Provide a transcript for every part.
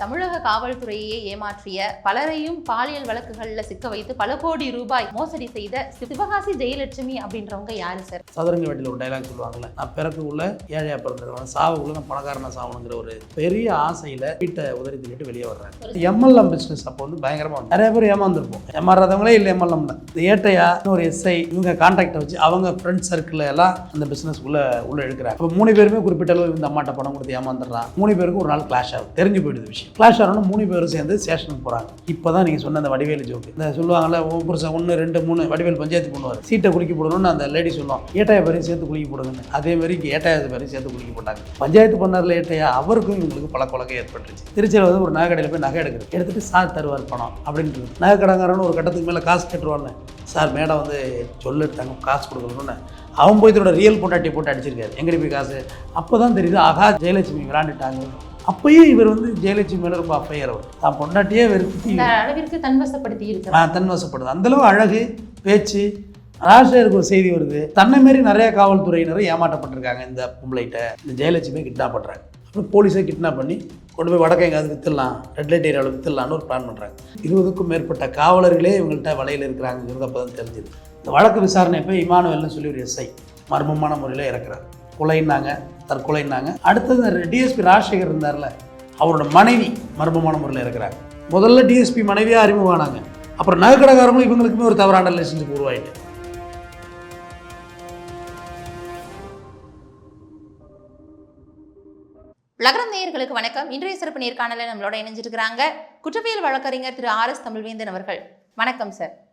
தமிழக காவல்துறையை ஏமாற்றிய பலரையும் பாலியல் வழக்குகள்ல சிக்க வைத்து பல கோடி ரூபாய் மோசடி செய்த சிவகாசி ஜெயலட்சுமி அப்படின்றவங்க யாரு சார்? சதுரங்க வேட்டியில் ஒரு டைலாக் சொல்லுவாங்கல்ல நான் பிறக்குள்ள ஏழையா பிறந்திருக்கேன். சாவுக்குள்ள நான் பணக்காரனா சாவணுங்கிற ஒரு பெரிய ஆசையில வீட்டை உதறி தள்ளிட்டு வெளியே வர்றாங்க எம்எல்எம் பிசினஸ் அப்போ வந்து பயங்கரமா நிறைய பேர் ஏமாந்துருப்போம். ஏமாறாதவங்களே இல்லை எம்எல்எம்ல இந்த ஏட்டையா ஒரு எஸ்ஐ இவங்க கான்டாக்டை வச்சு அவங்க ஃப்ரெண்ட் சர்க்கிள் எல்லாம் அந்த பிசினஸ் உள்ள உள்ள எடுக்கிறாங்க. இப்போ மூணு பேருமே குறிப்பிட்ட அளவு இந்த அம்மாட்ட பணம் கொடுத்து ஏமாந்துடுறான். மூணு பேருக்கு ஒரு நாள் கிளாஷ் ஆகும் தெரிஞ்சு போயிடுது விஷயம். கிளாஷ் ஆகணும் மூணு பேரும் சேர்ந்து ஸ்டேஷனுக்கு இப்போ தான் நீங்கள் சொன்ன அந்த வடிவேலு ஜோக்கு இந்த சொல்லுவாங்கல்ல ஒவ்வொரு ஒன்று ரெண்டு மூணு வடிவேல் பஞ்சாயத்து பண்ணுவார் சீட்டை குளிக்க போடணும்னு அந்த லேடி சொல்லுவோம் ஏட்டாய பேரையும் சேர்த்து குளிக்க போடுங்கன்னு. அதே மாதிரி இங்கே ஏட்டாய பேரையும் சேர்த்து குளிக்க போட்டாங்க. பஞ்சாயத்து பண்ணார்ல ஏட்டையா அவருக்கும் இவங்களுக்கு பல குழக்கம் ஏற்பட்டுருச்சு. திருச்சியில் வந்து ஒரு நகை கடையில் போய் நகை எடுக்கிறது. எடுத்துட்டு சார் தருவார் பணம் அப்படின்ட்டு. நகை கடைக்காரன்னு ஒரு கட்டத்துக்கு மேலே காசு கட்டுருவான்னு சார் மேடம் வந்து சொல்லிட்டாங்க காசு கொடுக்கணும்னு. அவன் போய் இதோட ரியல் பொண்டாட்டி போட்டு அடிச்சிருக்காரு. எங்கடி போய் காசு? அப்போ தான் தெரியுது ஆகா ஜெயலட்சுமி விளாண்டுட்டாங்க அப்பயும் இவர் வந்து ஜெயலட்சுமி மேலே ரொம்ப அஃபையர் அவர் தான் பொண்டாட்டியே இந்த அளவிற்கு தன்வசப்படுத்தி இருக்கிறார். நான் தன்வசப்படுது. அந்தளவு அழகு பேச்சு ராஷ்டிரியருக்கு ஒரு செய்தி வருது. தன்னை மாரி நிறைய காவல்துறையினரும் ஏமாற்றப்பட்டிருக்காங்க இந்த பொம்பளைகிட்ட. இந்த ஜெயலட்சுமி கிட்னாப் பண்ணுறாங்க அப்புறம் போலீஸை கிட்னாப் பண்ணி கொண்டு போய் வடக்க எங்கேயாவது வித்துடலாம் ரெட் லைட் ஏரியாவில் வித்துடலான்னு ஒரு பிளான் பண்ணுறாங்க இருபதுக்கும் மேற்பட்ட காவலர்களே இவங்கள்ட்ட வலையில் இருக்கிறாங்கிறது அப்போ தான் தெரிஞ்சுது. இந்த வழக்கு விசாரணை போய் இமானுவல்னு சொல்லி ஒரு எஸ்ஐ மர்மமான முறையில் இறக்குறாரு. கொலைன்னாங்க தற்கொலைன்னாங்க. அடுத்தது டிஎஸ்பி ராஜசேகர் இருந்தார்ல அவரோட மனைவி மர்மமான முறையில் இருக்கிறாங்க. முதல்ல டிஎஸ்பி மனைவியாக அறிமுகமானாங்க. அப்புறம் நகைக்கடைக்காரங்களும் இவங்களுக்குமே ஒரு தவறான ரிலேஷன்ஷிப் உருவாயிட்டு. லகரம் நேயர்களுக்கு வணக்கம். இன்றைய சிறப்பு நேர்காணலில் நம்மளோட இணைஞ்சிருக்கிறாங்க குற்றவியல் வழக்கறிஞர் திரு ஆர் எஸ் தமிழ்வேந்தன் அவர்கள். வணக்கம் சார்.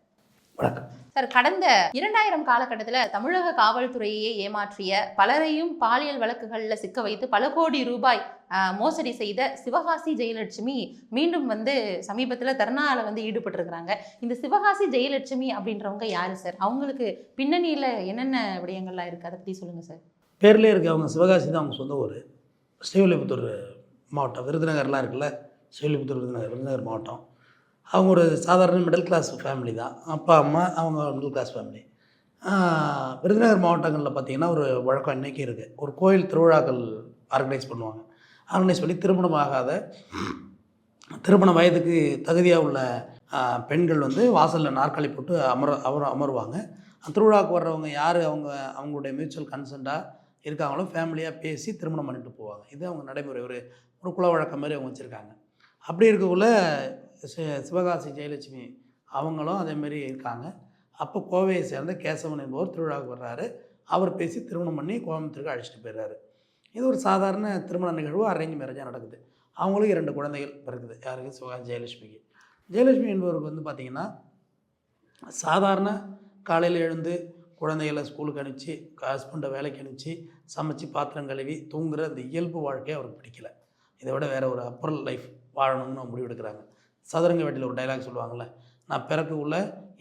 வணக்கம். சார் கடந்த இரண்டாயிரம் காலகட்டத்தில் தமிழக காவல்துறையை ஏமாற்றிய பலரையும் பாலியல் வழக்குகளில் சிக்க வைத்து பல கோடி ரூபாய் மோசடி செய்த சிவகாசி ஜெயலட்சுமி மீண்டும் வந்து சமீபத்தில் தர்ணாவில் வந்து ஈடுபட்டிருக்கிறாங்க. இந்த சிவகாசி ஜெயலட்சுமி அப்படின்றவங்க யாரு சார்? அவங்களுக்கு பின்னணியில் என்னென்ன விடயங்கள்லாம் இருக்குது அதை பற்றி சொல்லுங்கள் சார். பேர்லேயே இருக்க. அவங்க சிவகாசி தான் அவங்க சொந்த ஊர். ஸ்ரீவில்லிபுத்தூர் மாவட்டம். விருதுநகர்லாம் இருக்குல்ல. ஸ்ரீவில்லிபுத்தூர் விருதுநகர். விருதுநகர் மாவட்டம். அவங்க ஒரு சாதாரண மிடில் கிளாஸ் ஃபேமிலி தான். அப்பா அம்மா அவங்க மிடில் கிளாஸ் ஃபேமிலி விருதுநகர் மாவட்டங்களில் பார்த்தீங்கன்னா ஒரு வழக்கம் இன்றைக்கி இருக்குது ஒரு கோயில் திருவிழாக்கள் ஆர்கனைஸ் பண்ணுவாங்க. ஆர்கனைஸ் பண்ணி திருமணம் ஆகாத திருமண வயதுக்கு தகுதியாக உள்ள பெண்கள் வந்து வாசலில் நாற்காலி போட்டு அமர அவர் அமருவாங்க. அந்த திருவிழாவுக்கு வர்றவங்க யார்? அவங்க அவங்களுடைய மியூச்சுவல் கன்சென்ட்டாக இருக்காங்களோ ஃபேமிலியாக பேசி திருமணம் பண்ணிட்டு போவாங்க. இது அவங்க நடைமுறை. ஒரு ஒரு குல வழக்கம் மாதிரி அவங்க வச்சுருக்காங்க. அப்படி இருக்கக்குள்ள சிவகாசி ஜெயலட்சுமி அவங்களும் அதேமாரி இருக்காங்க. அப்போ கோவையை சேர்ந்த கேசவன் என்பவர் திருவிழாவுக்கு வர்றாரு. அவர் பேசி திருமணம் பண்ணி கோயம்புத்தூருக்கு அழைச்சிட்டு போயிடுறாரு. இது ஒரு சாதாரண திருமண நிகழ்வு அரேஞ்ச் மேரேஜாக நடக்குது. அவங்களுக்கு இரண்டு குழந்தைகள் பிறகுது யாருக்கு? சிவகாசி ஜெயலட்சுமிக்கு. ஜெயலட்சுமி என்பவருக்கு வந்து பார்த்திங்கன்னா சாதாரண காலையில் எழுந்து குழந்தைகளை ஸ்கூலுக்கு அனுப்பிச்சு ஹஸ்பண்டை வேலைக்கு அனுப்பிச்சு சமைச்சு பாத்திரம் கழுவி தூங்குற அந்த இயல்பு வாழ்க்கையை அவருக்கு பிடிக்கல. இதை விட வேறு ஒரு அப்பரல் லைஃப் வாழணும்னு அவங்க முடிவெடுக்கிறாங்க. சதுரங்க வேட்டியில் ஒரு டைலாக் சொல்லுவாங்கள்ல நான் பிறக்குள்ள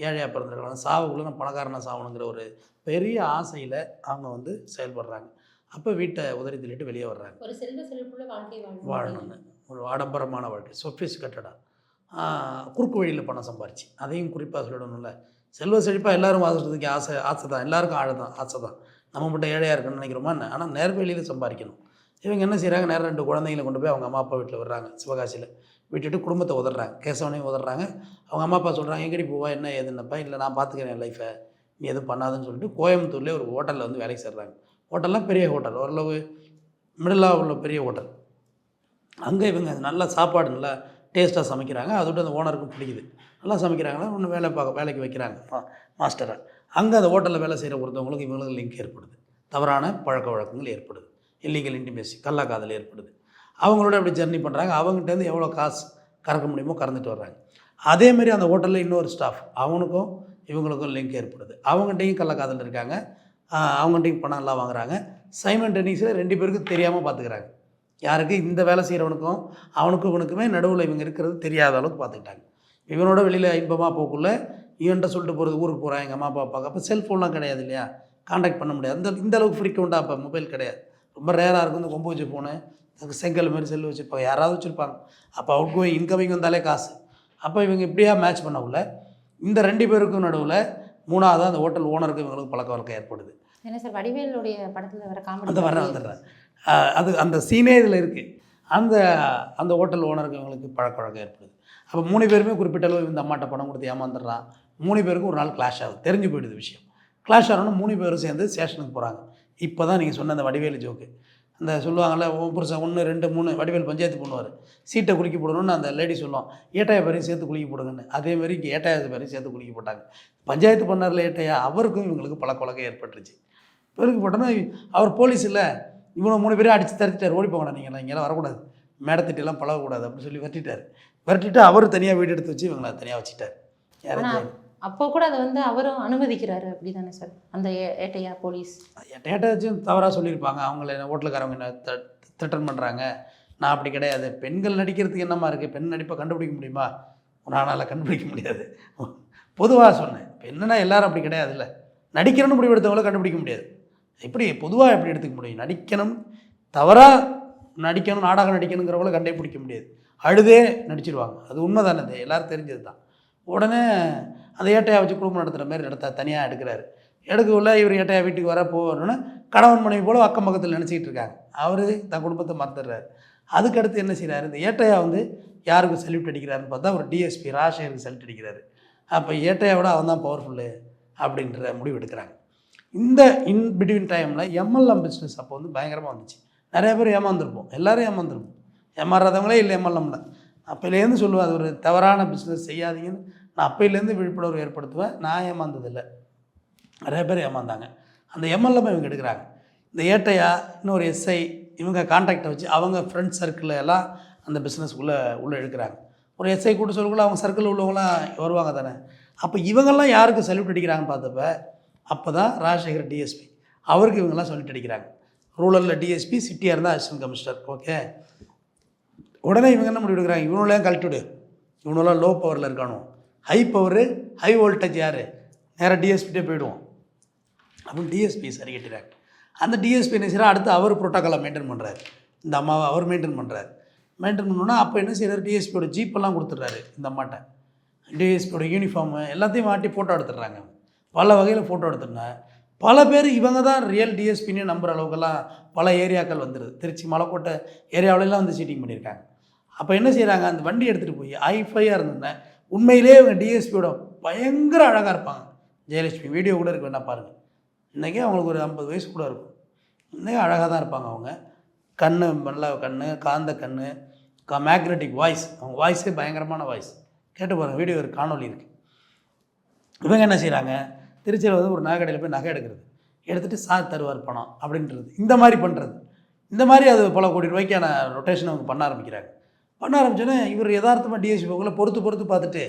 ஏழையாக பிறந்திருக்கலாம் சாவுக்குள்ளே நான் பணக்காரனா சாவணுங்கிற ஒரு பெரிய ஆசையில் அவங்க வந்து செயல்படுறாங்க. அப்போ வீட்டை உதறி தள்ளிட்டு வெளியே வர்றாங்க. ஒரு செல்வ செழிப்புள்ள வாழ்க்கை வாழணும்னு. ஒரு ஆடம்பரமான வாழ்க்கை. சொஃபிஸ்கட்டடாக குறுக்கு வழியில் பணம் சம்பாரிச்சு. அதையும் குறிப்பாக சொல்லணும்ல. செல்வ செழிப்பாக எல்லாரும் வாசுறதுக்கு ஆசை ஆசை தான். எல்லாருக்கும் ஆழை தான் ஆசை தான். நம்ம மட்டும் ஏழையாக இருக்கணும்னு நினைக்கிறோமா என்ன? ஆனால் நேர்வழியில் சம்பாதிக்கணும். இவங்க என்ன செய்கிறாங்க நேரம் ரெண்டு குழந்தைங்களை கொண்டு போய் அவங்க அம்மா அப்பா வீட்டில் விடுறாங்க சிவகாசியில். விட்டுட்டு குடும்பத்தை உதறாங்க கேசவனையும் உதறாங்க அவங்க அம்மா அப்பா சொல்கிறாங்க எங்கடி போவா? என்ன ஏதுன்னப்பா? இல்லை நான் பார்த்துக்கிறேன் என் லைஃபை நீ எதுவும் பண்ணாதுன்னு சொல்லிட்டு கோயம்புத்தூர்லேயே ஒரு ஹோட்டலில் வந்து வேலைக்கு சேர்றாங்க. ஹோட்டல்லாம் பெரிய ஹோட்டல் ஓரளவு மிடிலாக உள்ள பெரிய ஹோட்டல் அங்கே இவங்க நல்லா சாப்பாடு நல்லா டேஸ்ட்டாக சமைக்கிறாங்க. அதோட அந்த ஓனருக்கும் பிடிக்குது. நல்லா சமைக்கிறாங்களா? ஒன்று வேலை பார்க்க வேலைக்கு வைக்கிறாங்க. மாஸ்டராக மாஸ்டரை அங்கே அந்த ஹோட்டலில் வேலை செய்கிற ஒருத்தவங்களுக்கு இவங்களுக்கு லிங்க் ஏற்படுது. தவறான பழக்க வழக்கங்கள் ஏற்படுது. இல்லீகல் இன்டிமேசி கல்லாக்காதல் ஏற்படுது. அவங்களோட அப்படி ஜர்னி பண்ணுறாங்க அவங்ககிட்டேருந்து எவ்வளோ காசு கறக்க முடியுமோ கறந்துட்டு வர்றாங்க. அதேமாரி அந்த ஹோட்டலில் இன்னொரு ஸ்டாஃப் அவனுக்கும் இவங்களுக்கும் லிங்க் ஏற்படுது. அவங்ககிட்டையும் கள்ளக்காதல் இருக்காங்க. ஆஹ் அவங்ககிட்டையும் பணம் எல்லாம் வாங்குறாங்க. சைமன் டென்னிஸில் ரெண்டு பேருக்கும் தெரியாமல் பார்த்துக்கிறாங்க யாருக்கு? இந்த வேலை செய்கிறவனுக்கும் அவனுக்கும் இவனுக்குமே நடுவில் இவங்க இருக்கிறது தெரியாத அளவுக்கு பார்த்துக்கிட்டாங்க இவனோட வெளியில் இன்பமாக போக்குள்ள இவன்கிட்ட சொல்லிட்டு போகிறது ஊருக்கு போகிறான் எங்கள் அம்மா அப்பா பார்க்க அப்போ செல்ஃபோன்லாம் கிடையாது இல்லையா? காண்டாக்ட் பண்ண முடியாது. அந்த இந்த அளவுக்கு ஃப்ரீக்வெண்ட்டாக அப்போ மொபைல் கிடையாது. ரொம்ப ரேராக இருக்கும் இந்த கொம்பு வச்சு ஃபோனு செங்கல் மாதிரி செல்லு வச்சுருப்பாங்க. யாராவது வச்சுருப்பாங்க. அப்போ அவுட் கோயிங் இன்கமிங் வந்தாலே காசு. அப்போ இவங்க இப்படியா மேட்ச் பண்ணக்குள்ள இந்த ரெண்டு பேருக்கும் நடுவில் மூணாவது அந்த ஹோட்டல் ஓனருக்கு இவங்களுக்கு பழக்க வழக்கம் ஏற்படுது. என்ன சார் வடிவேலுடைய படத்துல வர காமெடி அந்த வர வந்துடுறேன் அது அந்த சீனே இதில் இருக்குது அந்த அந்த ஹோட்டல் ஓனருக்கு இவங்களுக்கு பழக்கவழக்கம் ஏற்படுது. அப்போ மூணு பேருமே குறிப்பிட்ட அளவு இந்த அம்மாட்ட பணம் கொடுத்து ஏமாந்துடுறான். மூணு பேருக்கும் ஒரு நாள் கிளாஷ் ஆகுது. தெரிஞ்சு போயிடுது விஷயம். கிளாஷ் ஆகணும்னு மூணு பேரும் சேர்ந்து ஸ்டேஷனுக்கு போகிறாங்க இப்போ தான் நீங்கள் சொன்ன அந்த வடிவேலு ஜோக்கு அந்த சொல்லுவாங்கள்ல புருஷன் ஒன்று ரெண்டு மூணு வடிவேல் பஞ்சாயத்து பண்ணுவார் சீட்டை குலுக்கி போடணும்னு அந்த லேடி சொல்லுவோம் ஏட்டாய பேரையும் சேர்த்து குலுக்கி போடுங்கன்னு. அதே மாதிரி இங்கே ஏட்டாய பேரையும் சேர்த்து குலுக்கி போட்டாங்க. பஞ்சாயத்து பண்ணார்ல ஏட்டையா அவருக்கும் இவங்களுக்கு பழக்கவழக்கம் ஏற்பட்டுருச்சு. பெருக்கு போட்டோன்னா அவர் போலீஸ் இல்லை. இவனை மூணு பேரையும் அடித்து தரத்திட்டார் ஓடி போங்கடா நீங்களாம் இங்கெல்லாம் வரக்கூடாது. மேடத்திட்டெல்லாம் பழகக்கூடாது. அப்படின்னு சொல்லி விரட்டிட்டார். விரட்டிட்டு அவர் தனியாக வீடு எடுத்து வச்சு இவங்களை தனியாக வச்சுட்டார். யாரும் அப்போ கூட அதை வந்து அவரும் அனுமதிக்கிறாரு அப்படி தானே சார்? அந்த ஏ- ஏட்டையா போலீஸ். ஏட்டையாச்சும் தவறாக சொல்லியிருப்பாங்க. அவங்கள என்ன ஹோட்டலுக்காரவங்க என்ன திட்டன் பண்ணுறாங்க நான் அப்படி கிடையாது. பெண்கள் நடிக்கிறதுக்கு என்னமா இருக்குது பெண் நடிப்பை கண்டுபிடிக்க முடியுமா? நானால் கண்டுபிடிக்க முடியாது. பொதுவாக சொன்னேன். இப்போ என்னன்னா எல்லாரும் அப்படி கிடையாதுல்ல. நடிக்கணும்னு முடிவு கண்டுபிடிக்க முடியாது. எப்படி பொதுவாக எப்படி எடுத்துக்க முடியும்? நடிக்கணும் தவறாக நடிக்கணும் நாடகம் நடிக்கணுங்கிறவங்கள கண்டே பிடிக்க முடியாது. அழுதே நடிச்சிருவாங்க. அது உண்மை தானே அது எல்லாரும் தெரிஞ்சது தான் உடனே அந்த ஏட்டையை வச்சு குடும்பம் நடத்துகிற மாதிரி நடத்த தனியாக எடுக்கிறாரு. எடுக்கக்குள்ள இவர் ஏட்டையா வீட்டுக்கு வர போகணும்னு கணவன் மனைவி போல் அக்கம் பக்கத்தில் நினச்சிக்கிட்டு இருக்காங்க. அவர் தன் குடும்பத்தை மறந்துடுறாரு. அதுக்கடுத்து என்ன செய்கிறாரு இந்த ஏட்டையா வந்து யாருக்கு சல்யூட் அடிக்கிறாருன்னு பார்த்தா ஒரு டிஎஸ்பி ராஜசேகருக்கு சல்யூட் அடிக்கிறாரு. அப்போ ஏட்டையை விட அவன் தான் பவர்ஃபுல்லு அப்படின்ற முடிவு எடுக்கிறாங்க. இந்த இன் பிட்வீன் டைமில் எம்எல்எம் பிஸ்னஸ் அப்போ வந்து பயங்கரமாக வந்துச்சு. நிறைய பேர் ஏமாந்துருப்போம். எல்லோரும் ஏமாந்துருப்போம். ஏமாறாதவங்களே இல்லை எம்எல்எம்ல அப்போலேருந்து சொல்லுவேன் அது ஒரு தவறான பிஸ்னஸ் செய்யாதீங்கன்னு. நான் அப்போலேருந்து விழிப்புணர்வு ஏற்படுத்துவேன். நான் ஏமாந்ததில்லை. நிறைய பேர் ஏமாந்தாங்க. அந்த எம்எல்ஏ இவங்க எடுக்கிறாங்க. இந்த ஏட்டையா இன்னொரு எஸ்ஐ இவங்க கான்டாக்டை வச்சு அவங்க ஃப்ரெண்ட்ஸ் சர்க்கிளில் எல்லாம் அந்த பிஸ்னஸ்க்குள்ளே உள்ளே எடுக்கிறாங்க. ஒரு எஸ்ஐ கூட்ட சொல்லக்குள்ள அவங்க சர்க்கிளில் உள்ளவங்களாம் வருவாங்க தானே. அப்போ இவங்கெல்லாம் யாருக்கு சல்யூட் அடிக்கிறாங்கன்னு பார்த்தப்ப அப்போ தான் ராஜசேகர் டிஎஸ்பி அவருக்கு இவங்கெல்லாம் சல்யூட் அடிக்கிறாங்க. ரூரலில் டிஎஸ்பி சிட்டியாக இருந்தால் அசிஸ்டன்ட் கமிஷனர் ஓகே உடனே இவங்க என்ன முடிவு எடுக்கிறாங்க இவனெல்லாம் கழட்டிவிடு இவனெல்லாம் லோ பவரில் இருக்கானோ. ஹை பவரு ஹை வோல்டேஜ் யார்? நேராக டிஎஸ்பிட்டே போயிடுவோம். அப்படின்னு டிஎஸ்பி சரி கட்டுறாங்க அந்த டிஎஸ்பி என்ன அடுத்து அவர் ப்ரோட்டோக்காலை மெயின்டைன் பண்ணுறாரு இந்த அம்மாவை அவர் மெயின்டைன் பண்ணுறாரு மெயின்டைன் பண்ணோன்னா அப்போ என்ன செய்கிறார் டிஎஸ்பியோட ஜீப்பெல்லாம் கொடுத்துட்றாரு இந்த அம்மாட்ட. டிஎஸ்பியோட யூனிஃபார்மு எல்லாத்தையும் மாட்டி ஃபோட்டோ எடுத்துடுறாங்க. பல வகையில் ஃபோட்டோ எடுத்துருந்தேன் பல பேர் இவங்க தான் ரியல் டிஎஸ்பின்னு நம்புகிற அளவுக்கெல்லாம் பல ஏரியாக்கள் வந்துடுது திருச்சி மலைக்கோட்டை ஏரியாவிலலாம் வந்து சீட்டிங் பண்ணியிருக்காங்க. அப்போ என்ன செய்கிறாங்க அந்த வண்டி எடுத்துகிட்டு போய் ஐஃபையாக இருந்தேன் உண்மையிலே இவங்க டிஎஸ்பியோட பயங்கர அழகாக இருப்பாங்க. ஜெயலட்சுமி வீடியோ கூட இருக்கு வேணா பாருங்கள் இன்றைக்கே அவங்களுக்கு ஒரு ஐம்பது வயசு கூட இருக்கும். இன்றைக்கே அழகாக தான் இருப்பாங்க அவங்க. கண் நல்ல கண் காந்த கண் கா மேக்னெட்டிக் வாய்ஸ் அவங்க வாய்ஸே பயங்கரமான வாய்ஸ் கேட்டு பாருங்கள் வீடியோ ஒரு காணொலி இருக்குது இவங்க என்ன செய்கிறாங்க திருச்சியில் வந்து ஒரு நகை கடையில் போய் நகை எடுக்கிறது. எடுத்துகிட்டு சார் தருவார் பணம் அப்படின்றது. இந்த மாதிரி பண்ணுறது இந்த மாதிரி அது பல கோடி ரூபாய்க்கான ரொட்டேஷன் அவங்க பண்ண ஆரம்பிக்கிறாங்க. பண்ண ஆரம்பிச்சோன்னே இவர் யதார்த்தமாக டிஎஸ்பி போகல பொறுத்து பொறுத்து பார்த்துட்டு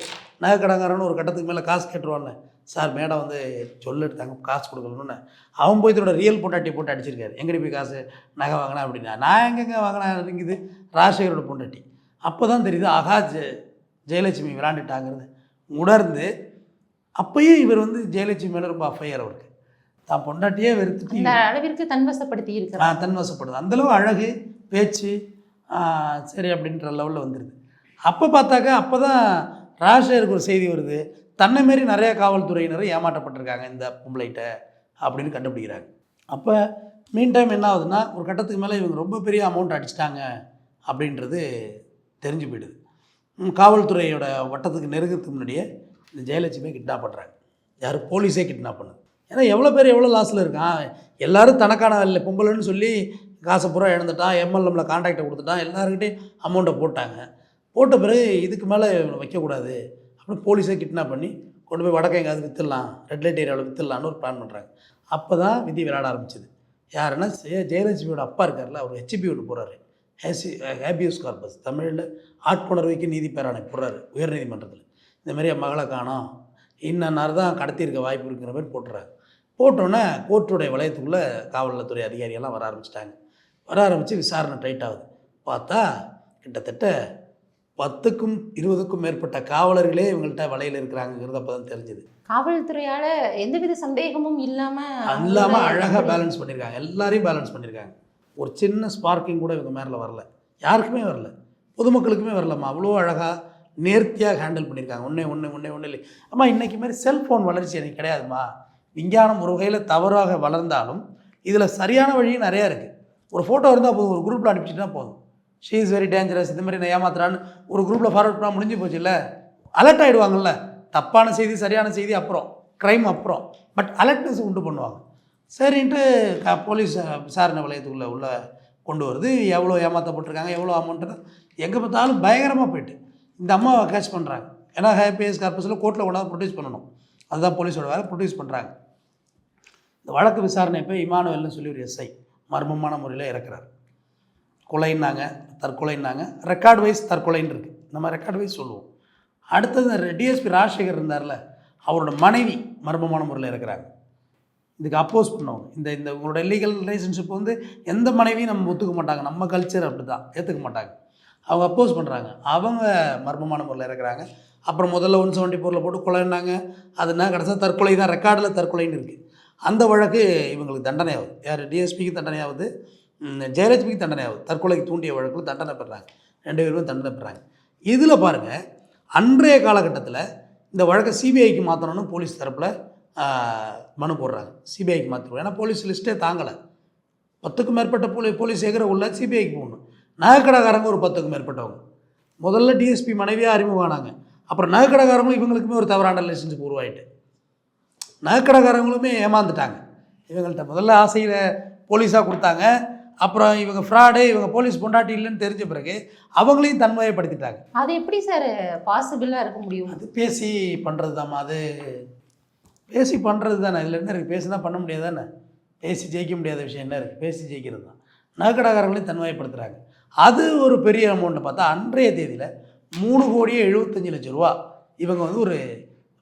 நகை கடங்காரன்னு ஒரு கட்டத்துக்கு மேலே காசு கேட்டுருவான்னு சார் மேடம் வந்து சொல்லு எடுத்தாங்க காசு கொடுக்கணும்னு. அவன் போய் இதோட ரியல் பொண்டாட்டி போட்டு அடிச்சிருக்காரு. எங்கடி போய் காசு? நகை வாங்கினா? அப்படின்னா நான் எங்கெங்க வாங்கினா? இருக்குது ராஜசேகரோட பொண்டாட்டி. அப்போ தான் தெரியுது ஆகா ஜெ ஜெயலட்சுமி விளாண்டுட்டாங்கிறது உணர்ந்து அப்பயும் இவர் வந்து ஜெயலட்சுமி மேலே ரொம்ப அஃபையர் அவருக்கு. தான் பொண்டாட்டியே வெறுத்துட்டு அளவிற்கு தன்வசப்படுத்தி இருக்கிறார். தன்வசப்படுது. அந்தளவு அழகு பேச்சு சரி அப்படின்ற லெவலில் வந்துடுது அப்போ பார்த்தாக்கா அப்போ தான் ராஜசேகருக்கு ஒரு செய்தி வருது. தன்னை மாரி நிறையா காவல்துறையினரும் ஏமாற்றப்பட்டிருக்காங்க இந்த பொம்பளைகிட்ட அப்படின்னு கண்டுபிடிக்கிறாங்க. அப்போ மீன் டைம் என்ன ஆகுதுன்னா ஒரு கட்டத்துக்கு மேலே இவங்க ரொம்ப பெரிய அமௌண்ட் அடிச்சிட்டாங்க அப்படின்றது தெரிஞ்சு போயிடுது. காவல்துறையோட வட்டத்துக்கு நெருங்கிறதுக்கு முன்னாடியே இந்த ஜெயலட்சுமி கிட்னாப் பண்ணுறாங்க யார்? போலீஸே கிட்னாப் பண்ணுது. ஏன்னா எவ்வளோ பேர் எவ்வளோ லாஸில் இருக்கான்? எல்லாரும் தனக்கான இல்லை பொம்பளைன்னு சொல்லி காசை பூரா இழந்துட்டான் எம்எல்எம்ல கான்டாக்டை கொடுத்துட்டான் எல்லாருக்கிட்டையும் அமௌண்ட்டை போட்டாங்க. போட்ட பிறகு இதுக்கு மேலே வைக்கக்கூடாது அப்படின்னு போலீஸே கிட்னாப் பண்ணி கொண்டு போய் வடக்கை எங்கேயாவது விற்றுடலாம் ரெட் லைட் ஏரியாவில் விற்றுடலான்னு ஒரு பிளான் பண்ணுறாங்க அப்போ தான் விதி விளையாட ஆரம்பிச்சது. யாருன்னா ஜெய- ஜெயலட்சுமியோட அப்பா இருக்கார்ல அவர் ஹெச்பி ஒன்று போகிறாரு ஹேசி ஹேபியஸ் கார்பஸ் தமிழில் ஆட்கொணர்வைக்கு நீதி பேராணை போடுறாரு உயர்நீதிமன்றத்தில் இந்த மாதிரி என் மகளை காணோம். இன்னன்னார் தான் கடத்தியிருக்க வாய்ப்பு இருக்கிற மாதிரி போட்டுறாரு. போட்டோன்னே கோர்ட்டுடைய வளையத்துக்குள்ளே காவல்துறை அதிகாரியெல்லாம் வர ஆரம்பிச்சிட்டாங்க. வர ஆரம்பித்து விசாரணை டைட் ஆகுது. பார்த்தா கிட்டத்தட்ட பத்துக்கும் இருபதுக்கும் மேற்பட்ட காவலர்களே இவங்கள்ட்ட வலையில் இருக்கிறாங்கிறது அப்போ தான் தெரிஞ்சுது. காவல்துறையால எந்தவித சந்தேகமும் இல்லாம இல்லாமல் அவங்கள அழகாக பேலன்ஸ் பண்ணியிருக்காங்க எல்லாரையும் பேலன்ஸ் பண்ணியிருக்காங்க ஒரு சின்ன ஸ்பார்க்கிங் கூட இவங்க மேலே வரல. யாருக்குமே வரல. பொதுமக்களுக்குமே வரலம்மா. அவ்வளோ அழகாக நேர்த்தியாக ஹேண்டில் பண்ணியிருக்காங்க ஒன்றே ஒன்று ஒன்றே ஒன்று இல்லை. அம்மா இன்றைக்கி மாதிரி செல்ஃபோன் வளர்ச்சி எனக்கு கிடையாதும்மா. விஞ்ஞானம் ஒரு வகையில் தவறாக வளர்ந்தாலும் இதில் சரியான வழியும் நிறையா இருக்குது ஒரு ஃபோட்டோ இருந்தால் போதும் ஒரு குரூப்பில் அனுப்பிச்சிட்டுனா போதும். ஷீ இஸ் வெரி டேஞ்சரஸ் இந்த மாதிரி நான் ஏமாத்துறான்னு ஒரு குரூப்பில் ஃபார்வர்ட் பண்ணால் முடிஞ்சு போச்சு இல்லை அலர்ட் ஆகிடுவாங்கல்ல தப்பான செய்தி சரியான செய்தி அப்புறம் க்ரைம் அப்புறம். பட் அலர்ட்னஸ் உண்டு பண்ணுவாங்க. சரின்ட்டு போலீஸ் விசாரணை வளையத்துக்குள்ளே உள்ள கொண்டு வருது. எவ்வளோ ஏமாற்றப்பட்டிருக்காங்க எவ்வளோ அமௌண்ட்டு எங்கே பார்த்தாலும் பயங்கரமாக போயிட்டு. இந்த அம்மாவை கேட்ச் பண்ணுறாங்க ஏன்னா ஹேபிஎஸ் கார்பஸில் கோர்ட்டில் கொண்டாந்து ப்ரொடியூஸ் பண்ணணும். அதுதான் போலீஸோட வேலை ப்ரொடியூஸ் பண்ணுறாங்க இந்த வழக்கு விசாரணை போய் இமானுவல்னு சொல்லி ஒரு எஸ்ஐ மர்மமான முறையில் இறக்குறாரு. கொலைன்னாங்க தற்கொலைன்னாங்க. ரெக்கார்ட் வைஸ் தற்கொலைன்னு இருக்குது நம்ம ரெக்கார்ட் வைஸ் சொல்லுவோம். அடுத்தது டிஎஸ்பி ராஜசேகர் இருந்தார்ல அவரோட மனைவி மர்மமான முறையில் இருக்கிறாங்க இதுக்கு அப்போஸ் பண்ணுவாங்க. இந்த இந்த உங்களோட லீகல் ரிலேஷன்ஷிப் வந்து எந்த மனைவியும் நம்ம ஒத்துக்க மாட்டாங்க. நம்ம கல்ச்சர் அப்படி தான் ஏற்றுக்க மாட்டாங்க. அவங்க அப்போஸ் பண்ணுறாங்க அவங்க மர்மமான முறையில் இருக்கிறாங்க அப்புறம் முதல்ல ஒன் செவன்ட்டி ஃபோரில் போட்டு கொலைன்னாங்க. அதுனா கடைசியாக தற்கொலை தான் ரெக்கார்டில் தற்கொலைன்னு இருக்குது அந்த வழக்கு இவங்களுக்கு தண்டனையாகுது. யார்? டிஎஸ்பிக்கு தண்டனை ஆகுது ஜெயலட்சுமிக்கு தண்டனை ஆகுது தற்கொலைக்கு தூண்டிய வழக்கில் தண்டனை பெறாங்க ரெண்டு பேரும் தண்டனை பெறாங்க இதில் பாருங்கள் அன்றைய காலகட்டத்தில் இந்த வழக்கை சிபிஐக்கு மாற்றணும்னு போலீஸ் தரப்பில் மனு போடுறாங்க. சிபிஐக்கு மாற்றுவோம் ஏன்னா போலீஸ் லிஸ்ட்டே தாங்கலை. பத்துக்கும் மேற்பட்ட போலீ போலீஸ் ஏகிற உள்ள சிபிஐக்கு போகணும் நகைக்கடைக்காரங்க ஒரு பத்துக்கும் மேற்பட்டவங்க. முதல்ல டிஎஸ்பி மனைவியாக அறிமுகமானாங்க. அப்புறம் நகைக்கடைக்காரங்களும் இவங்களுக்குமே ஒரு தவறான லைசன்ஸ் உருவாயிட்டு. நகைக்கடைக்காரங்களுமே ஏமாந்துட்டாங்க. இவங்கள்ட்ட முதல்ல ஆசையில் போலீஸாக கொடுத்தாங்க. அப்புறம் இவங்க ஃப்ராடு இவங்க போலீஸ் பொண்டாட்டி இல்லைன்னு தெரிஞ்ச பிறகு அவங்களையும் தன்மையப்படுத்திட்டாங்க. அது எப்படி சார் பாசிபிளாக இருக்க முடியும்? அது பேசி பண்ணுறது தாம்மா அது பேசி பண்ணுறது தானே இதில் என்ன இருக்குது பேசி தான் பண்ண முடியாது தானே பேசி ஜெயிக்க முடியாத விஷயம் என்ன இருக்குது பேசி ஜெயிக்கிறது தான். நகைக்கடைக்காரங்களையும் தன்மையப்படுத்துகிறாங்க அது ஒரு பெரிய அமௌண்ட்டை பார்த்தா அன்றைய தேதியில் மூணு கோடியே எழுபத்தஞ்சு லட்சம் ரூபா. இவங்க வந்து ஒரு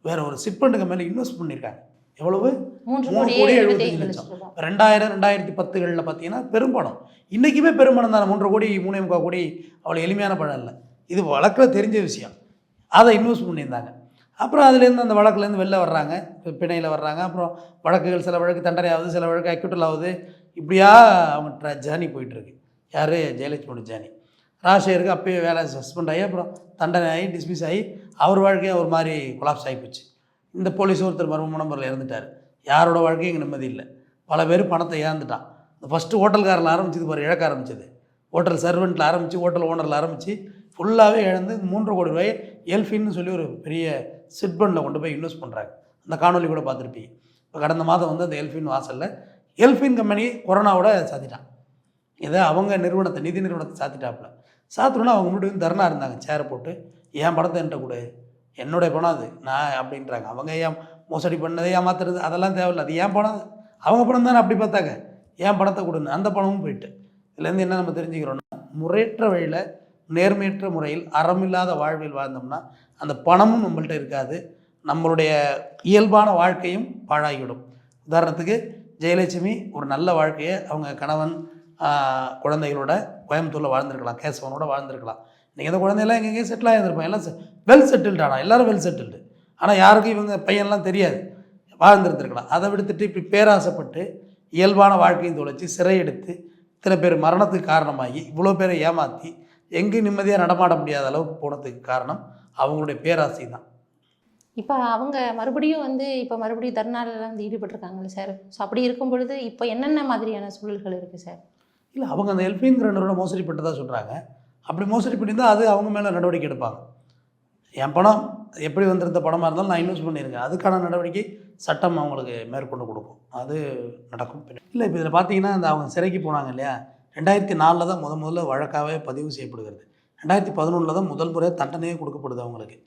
வேற ஒரு சிட்பண்டுக்கு மேலே இன்வெஸ்ட் பண்ணியிருக்காங்க. எவ்வளவு? மூன்று மூணு கோடி எழுபத்தி எழுபத்தஞ்சு லட்சம். ரெண்டாயிரம் ரெண்டாயிரத்தி பத்துகளில் பார்த்தீங்கன்னா பெரும்பணம் இன்றைக்குமே பெரும்பணம் தானே மூன்றரை கோடி மூணே முக்கால் கோடி அவ்வளோ எளிமையான பணம் இல்லை. இது வழக்கில் தெரிஞ்ச விஷயம். அதை இன்வெஸ்ட் பண்ணியிருந்தாங்க. அப்புறம் அதுலேருந்து அந்த வழக்குலேருந்து வெளில வர்றாங்க. பிணையில் வர்றாங்க. அப்புறம் வழக்குகள் சில வழக்கு தண்டனை ஆகுது சில வழக்கு அக்யூட்டல் ஆகுது. இப்படியா அவங்க ஜேர்னி போயிட்டுருக்கு யார்? ஜெயலட்சுமியோட ஜேர்னி ராஜசேகருக்கு அப்பயே வேலை சஸ்பெண்ட் ஆகி அப்புறம் தண்டனை ஆகி டிஸ்மிஸ் ஆகி அவர் வாழ்க்கையே ஒரு மாதிரி கொலாப்ஸ் ஆகி போச்சு. இந்த போலீஸ் ஒருத்தர் மர்மமான முறையில் இறந்துட்டார். யாரோட வாழ்க்கையும் இங்கே நிம்மதி இல்லை. பல பேர் பணத்தை இழந்துட்டான். இந்த ஃபஸ்ட்டு ஹோட்டல்காரில் ஆரம்பிச்சது பாரு இழக்க ஆரம்பிச்சது. ஹோட்டல் சர்வெண்ட்டில் ஆரம்பித்து ஹோட்டல் ஓனரில் ஆரம்பித்து ஃபுல்லாகவே இழந்து மூன்று கோடி ரூபாய் எல்ஃபின்னு சொல்லி ஒரு பெரிய சிட்பண்டில் கொண்டு போய் இன்வெஸ்ட் பண்ணுறாங்க அந்த காணொலி கூட பார்த்துருப்பீங்க. இப்போ கடந்த மாதம் வந்து அந்த எல்ஃபின் வாசலில் எல்ஃபின் கம்பெனி கொரோனாவோட சாத்திட்டான். இதை அவங்க நிறுவனத்தை நிதி நிறுவனத்தை சாத்திட்டாப்புல. சாத்தினோன்னா அவங்க முன்னாடி வந்து தர்ணா இருந்தாங்க சேரை போட்டு. என் படத்தை என்கிட்ட கொடு? என்னுடைய பணம் அது. நான் அப்படின்றாங்க. அவங்க ஏன் மோசடி பண்ணதை ஏமாத்துறது? அதெல்லாம் தேவையில்ல. அது ஏன் பணம்? அவங்க பணம் தானே அப்படி பார்த்தாங்க. ஏன் பணத்தை கொடுங்க அந்த பணமும் போயிட்டு. இதுலேருந்து என்ன நம்ம தெரிஞ்சுக்கிறோம்னா முறையற்ற வழியில் நேர்மையற்ற முறையில் அறமில்லாத வாழ்வில் வாழ்ந்தோம்னா அந்த பணமும் நம்மள்ட்ட இருக்காது. நம்மளுடைய இயல்பான வாழ்க்கையும் பாழாகிவிடும். உதாரணத்துக்கு ஜெயலட்சுமி ஒரு நல்ல வாழ்க்கையை அவங்க கணவன் குழந்தைகளோட கோயம்புத்தூரில் வாழ்ந்திருக்கலாம் கேசவனோட வாழ்ந்திருக்கலாம். நீங்கள் இந்த குழந்தையெல்லாம் எங்கெங்கேயும் செட்டில் ஆகியிருப்பாங்க எல்லாம் வெல் செட்டில்டு ஆனால் எல்லோரும் வெல் செட்டில்டு ஆனால் யாருக்கும் இவங்க பையன்லாம் தெரியாது. வாழ்ந்துருந்துருக்கலாம். அதை விடுத்துட்டு இப்படி பேராசைப்பட்டு இயல்பான வாழ்க்கையும் தொலைச்சி சிறையெடுத்து இத்தனை பேர் மரணத்துக்கு காரணமாகி இவ்வளோ பேரை ஏமாற்றி எங்கேயும் நிம்மதியாக நடமாட முடியாத அளவுக்கு போனதுக்கு காரணம் அவங்களுடைய பேராசை தான். இப்போ அவங்க மறுபடியும் வந்து இப்போ மறுபடியும் தர்ணாலெலாம் வந்து ஈடுபட்டிருக்காங்கல்ல சார் ஸோ அப்படி இருக்கும் பொழுது இப்போ என்னென்ன மாதிரியான சூழல்கள் இருக்குது சார் இல்லை அவங்க அந்த எல்பிங்கிற நிறுவனம் மோசடி பண்ணதா சொல்கிறாங்க அப்படி மோசடி பண்ணியிருந்தால் அது அவங்க மேலே நடவடிக்கை எடுப்பாங்க. என் பணம் எப்படி வந்திருந்த பணமாக இருந்தாலும் நான் இன்வெஸ்ட் பண்ணியிருக்கேன் அதுக்கான நடவடிக்கை சட்டம் அவங்களுக்கு மேற்கொண்டு கொடுக்கும். அது நடக்கும். இல்லை இப்போ இதில் பார்த்தீங்கன்னா இந்த அவங்க சிறைக்கு போனாங்க இல்லையா? ரெண்டாயிரத்தி நாலில் தான் முத முதல்ல வழக்காகவே பதிவு செய்யப்படுகிறது. ரெண்டாயிரத்தி பதினொன்றில் தான் முதல் முறையாக தண்டனையே கொடுக்கப்படுது அவங்களுக்கு.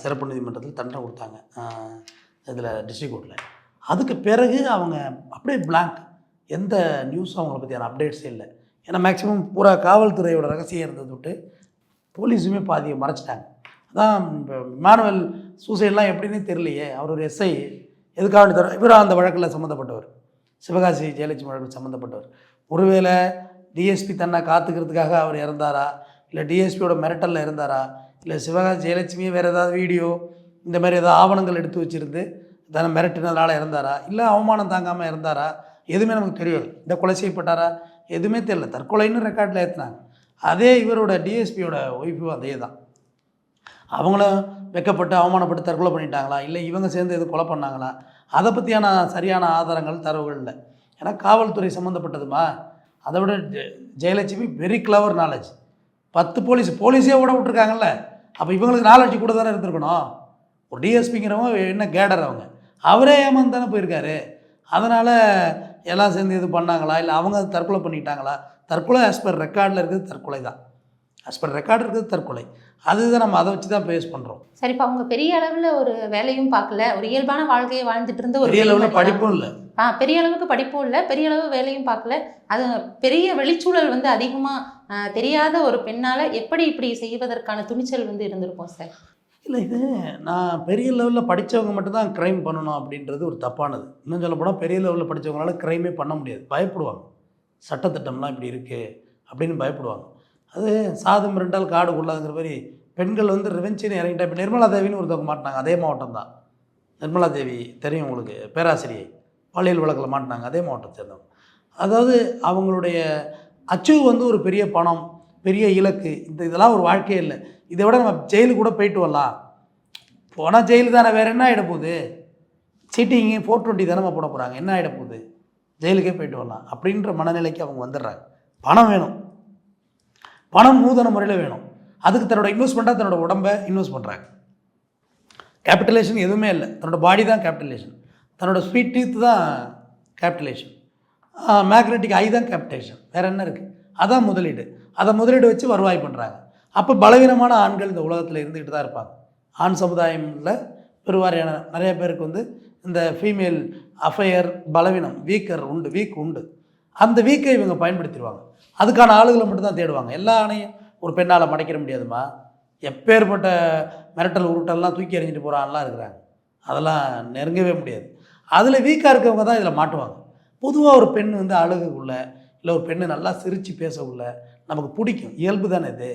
சிறப்பு நீதிமன்றத்தில் தண்டனை கொடுத்தாங்க. இதில் டிஸ்ட்ரிக் கோர்ட்டில் அதுக்கு பிறகு அவங்க அப்படியே பிளாங்க் எந்த நியூஸும் அவங்கள பற்றியான அப்டேட்ஸே இல்லை. ஏன்னா மேக்ஸிமம் பூரா காவல்துறையோட ரகசியம் இருந்தது விட்டு போலீஸுமே பாதியை மறைச்சிட்டாங்க. அதான் இப்போ இமானுவல் சூசைட்லாம் எப்படின்னு தெரியலையே. அவர் ஒரு எஸ்ஐ எதுக்காக வேண்டி தர இவரும் அந்த வழக்கில் சம்மந்தப்பட்டவர் சிவகாசி ஜெயலட்சுமி வழக்கில் சம்மந்தப்பட்டவர் ஒருவேளை டிஎஸ்பி தன்னை காத்துக்கிறதுக்காக அவர் இறந்தாரா? இல்லை டிஎஸ்பியோட மிரட்டலில் இருந்தாரா? இல்லை சிவகாசி ஜெயலட்சுமியே வேறு ஏதாவது வீடியோ இந்த மாதிரி ஏதாவது ஆவணங்கள் எடுத்து வச்சிருந்து தன்னை மிரட்டினதுனால இறந்தாரா? இல்லை அவமானம் தாங்காமல் இறந்தாரா? எதுவுமே நமக்கு தெரியாது. இந்த கொலை செய்யப்பட்டாரா? எதுவுமே தெரியல. தற்கொலைன்னு ரெக்கார்டில் ஏற்றுனாங்க அதே இவரோட டிஎஸ்பியோட ஒய்ஃபும் அதே தான். அவங்களும் வெக்கப்பட்டு அவமானப்பட்டு தற்கொலை பண்ணிட்டாங்களா? இல்லை இவங்க சேர்ந்து எதுவும் கொலை பண்ணாங்களா? அதை பற்றியான சரியான ஆதாரங்கள் தரவுகள் இல்லை. ஏன்னா காவல்துறை சம்மந்தப்பட்டதுமா அதை விட ஜெ- ஜெயலட்சுமி வெரி கிளவர் நாலேஜ் பத்து போலீஸ் போலீஸே ஓட விட்ருக்காங்கல்ல அப்போ இவங்களுக்கு நாலேஜ் கூட தானே இருந்திருக்கணும்? ஒரு டிஎஸ்பிங்கிறவங்க என்ன கேடர் அவங்க? அவரே ஏமாந்து தானே போயிருக்காரு. அதனால் எல்லாம் சேர்ந்து இது பண்ணாங்களா? இல்லை அவங்க தற்கொலை பண்ணிட்டாங்களா? தற்கொலை ஆஸ் பர் ரெக்கார்டில் இருக்கிறது தற்கொலை தான். ஆஸ் பர் ரெக்கார்டு இருக்கிறது தற்கொலை. அதுதான் நம்ம அதை வச்சு தான் பேஸ் பண்ணுறோம் சரி இப்போ அவங்க பெரிய அளவுல ஒரு வேலையும் பார்க்கல. ஒரு இயல்பான வாழ்க்கையை வாழ்ந்துட்டு இருந்த ஒரு பெரிய தான். படிப்பும் இல்லை. ஆ பெரிய அளவுக்கு படிப்பும் இல்லை. பெரிய அளவு வேலையும் பார்க்கல. அது பெரிய வெளிச்சூழல் வந்து அதிகமாக தெரியாத ஒரு பெண்ணால் எப்படி இப்படி செய்வதற்கான துணிச்சல் வந்து இருந்திருக்கும் சார்? இல்லை இது நான் பெரிய லெவலில் படித்தவங்க மட்டும்தான் க்ரைம் பண்ணணும் அப்படின்றது ஒரு தப்பானது. இன்னும் சொல்ல போனால் பெரிய லெவலில் படித்தவங்களால க்ரைமே பண்ண முடியாது. பயப்படுவாங்க. சட்டத்திட்டம்லாம் இப்படி இருக்குது அப்படின்னு பயப்படுவாங்க. அது சாதம் ரெண்டால் காடு கொள்ளாதுங்கிற மாதிரி பெண்கள் வந்து ரிவெஞ்சின்னு இறங்கிட்டா இப்போ நிர்மலா தேவின்னு ஒருத்தவங்க மாட்டினாங்க. அதே மாவட்டம் தான். நிர்மலா தேவி தெரியும் உங்களுக்கு. பேராசிரியை. பாலியல் வழக்கில் மாட்டினாங்க. அதே மாவட்டத்தை சேர்ந்தவங்க. அதாவது அவங்களுடைய அச்சீவ் வந்து ஒரு பெரிய பணம். பெரிய இலக்கு. இந்த இதெல்லாம் ஒரு வாழ்க்கையே இல்லை. இதை விட நம்ம ஜெயிலுக்கு கூட போயிட்டு வரலாம். போனால் ஜெயிலு தானே வேறு என்ன ஆகிட போகுது? சீட்டிங்கு ஃபோர் டுவெண்ட்டி தானே போட போகிறாங்க என்ன ஆகிட போகுது? ஜெயிலுக்கே போயிட்டு வரலாம். அப்படின்ற மனநிலைக்கு அவங்க வந்துடுறாங்க. பணம் வேணும். பணம் நூதன முறையில் வேணும். அதுக்கு தன்னோட இன்வெஸ்ட்மெண்ட்டாக தன்னோட உடம்பை இன்வெஸ்ட் பண்ணுறாங்க கேபிட்டலேஷன் எதுவுமே இல்லை. தன்னோட பாடி தான் கேபிட்டலேஷன் தன்னோட ஸ்வீட் டீத் தான் கேபிட்டலேஷன் மேக்னெட்டிக் ஐ தான் கேபிட்டேஷன் வேறு என்ன இருக்குது அதான் முதலீடு. அதை முதலீடு வச்சு வருவாய் பண்ணுறாங்க அப்போ பலவீனமான ஆண்கள் இந்த உலகத்தில் இருந்துக்கிட்டு தான் இருப்பாங்க. ஆண் சமுதாயமில் பெருவாரியான நிறைய பேருக்கு வந்து இந்த ஃபீமேல் அஃபையர் பலவீனம் வீக்கர் உண்டு வீக் உண்டு. அந்த வீக்கை இவங்க பயன்படுத்திடுவாங்க. அதுக்கான ஆளுகளை மட்டும்தான் தேடுவாங்க. எல்லா ஆணையும் ஒரு பெண்ணால் மடைக்கிற முடியாதுமா? எப்பேற்பட்ட மிரட்டல் உருட்டெல்லாம் தூக்கி எறிஞ்சிட்டு போகிறான்லாம் இருக்கிறாங்க. அதெல்லாம் நெருங்கவே முடியாது. அதில் வீக்காக இருக்கவங்க தான் இதில் மாட்டுவாங்க. பொதுவாக ஒரு பெண் வந்து அழகுக்குள்ள இல்லை ஒரு பெண்ணு நல்லா சிரித்து பேசக்குள்ள நமக்கு பிடிக்கும். இயல்பு தானே இது?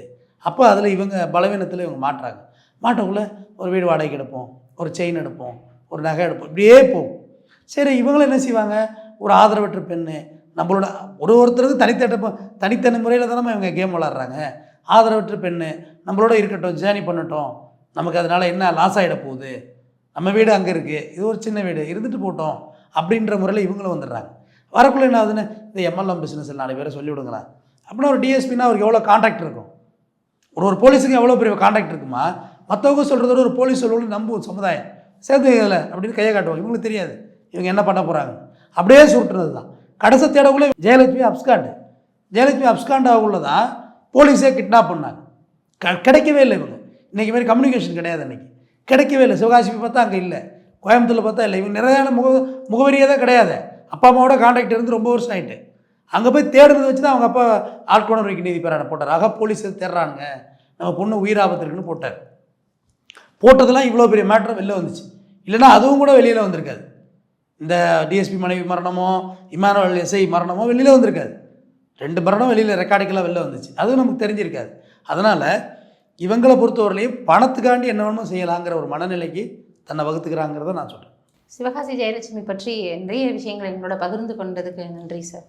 அப்போ அதில் இவங்க பலவீனத்தில் இவங்க மாட்டுறாங்க. மாட்டக்குள்ள ஒரு வீடு வாடகைக்கு எடுப்போம் ஒரு செயின் எடுப்போம் ஒரு நகை எடுப்போம் இப்படியே போகும். சரி இவங்களும் என்ன செய்வாங்க? ஒரு ஆதரவற்ற பெண்ணு நம்மளோட ஒரு ஒருத்தருக்கு தனித்தட்ட தனித்தனி முறையில் தானே இவங்க கேம் விளாட்றாங்க. ஆதரவற்ற பெண்ணு நம்மளோட இருக்கட்டும் ஜேர்னி பண்ணட்டும் நமக்கு அதனால் என்ன லாஸ் ஆகிட போகுது? நம்ம வீடு அங்கே இருக்குது இது ஒரு சின்ன வீடு இருந்துட்டு போட்டோம் அப்படின்ற முறையில் இவங்களும் வந்துடுறாங்க. வரக்குள்ள என்ன ஆகுதுன்னு? இந்த எம்எல்எம் பிஸ்னஸ் நாலு பேரை சொல்லிவிடுங்களேன் அப்படின்னா ஒரு டிஎஸ்பின்னா அவருக்கு எவ்வளோ காண்டாக்ட் இருக்கும்? ஒரு ஒரு போலீஸுக்கு எவ்வளோ பெரிய காண்டாக்ட் இருக்குமா? மற்றவங்க சொல்கிறத ஒரு போலீஸ் சொல்லுவோம்னு நம்பும் சமுதாயம். சேர்ந்து இதில் அப்படின்னு கையை காட்டுவாங்க. இவங்களுக்கு தெரியாது. இவங்க என்ன பண்ண போகிறாங்க அப்படியே சுட்டுறது தான் கடைசி தேடக்குள்ளே ஜெயலட்சுமி அப்ஸ்காண்டு. ஜெயலட்சுமி அப்ஸ்காண்ட் தான் போலீஸே கிட்னாப் பண்ணாங்க. க கிடைக்கவே இல்லை இவங்க. இன்றைக்கி மாதிரி கம்யூனிகேஷன் கிடையாது அன்றைக்கி கிடைக்கவே இல்லை. சிவகாசி பார்த்தா அங்கே இல்லை. கோயம்புத்தூரில் பார்த்தா இல்லை. இவங்க நிறையான முக முகவரியே தான் கிடையாது. அப்பா அம்மாவோட காண்டாக்ட் இருந்து ரொம்ப வருஷம் ஆகிட்டு அங்கே போய் தேடுறது வச்சு தான் அவங்க அப்பா ஆட்கொணர்வைக்கு நீதி பெறான போட்டார். ஆக போலீஸ் தேடுறானுங்க. நம்ம பொண்ணு உயிராபத்து இருக்குன்னு போட்டார். போட்டதெல்லாம் இவ்வளோ பெரிய மேட்ரு வெளில வந்துச்சு. இல்லைன்னா அதுவும் கூட வெளியில் வந்திருக்காது. இந்த டிஎஸ்பி மனைவி மரணமோ இமானுவல் எஸ்ஐ மரணமோ வெளியில் வந்திருக்காது. ரெண்டு மரணம் வெளியில் ரெக்கார்டுக்கெல்லாம் வெளில வந்துச்சு. அதுவும் நமக்கு தெரிஞ்சிருக்காது. அதனால் இவங்களை பொறுத்தவரையிலையும் பணத்துக்காண்டி என்ன வேணுமோ செய்யலாங்கிற ஒரு மனநிலைக்கு தன்னை வகுத்துக்கிறாங்கிறத நான் சொல்கிறேன் சிவகாசி ஜெயலட்சுமி பற்றி நிறைய விஷயங்களை எங்களோட பகிர்ந்து கொண்டதுக்கு நன்றி சார்.